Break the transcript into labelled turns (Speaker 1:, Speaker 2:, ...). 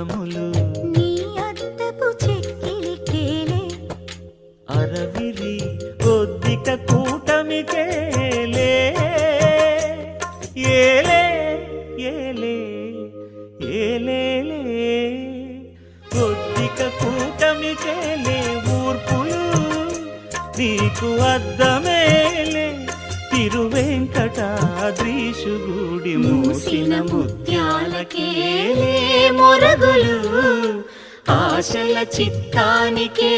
Speaker 1: అక్షరములు
Speaker 2: నీ అద్దపు చెక్కిలి కేలే.
Speaker 1: అరవిరి కొద్దిక కూటమి కేలే ఏలే ఏలే ఏలే కొద్దిక కూటమి కేలే ఊర్పులు. నీకు అద్దమేలే తిరువెంకటాద్రీషు గుడి మూసిన ముత్యాలకేలే
Speaker 2: మొరగులు. ఆశల చిత్తానికే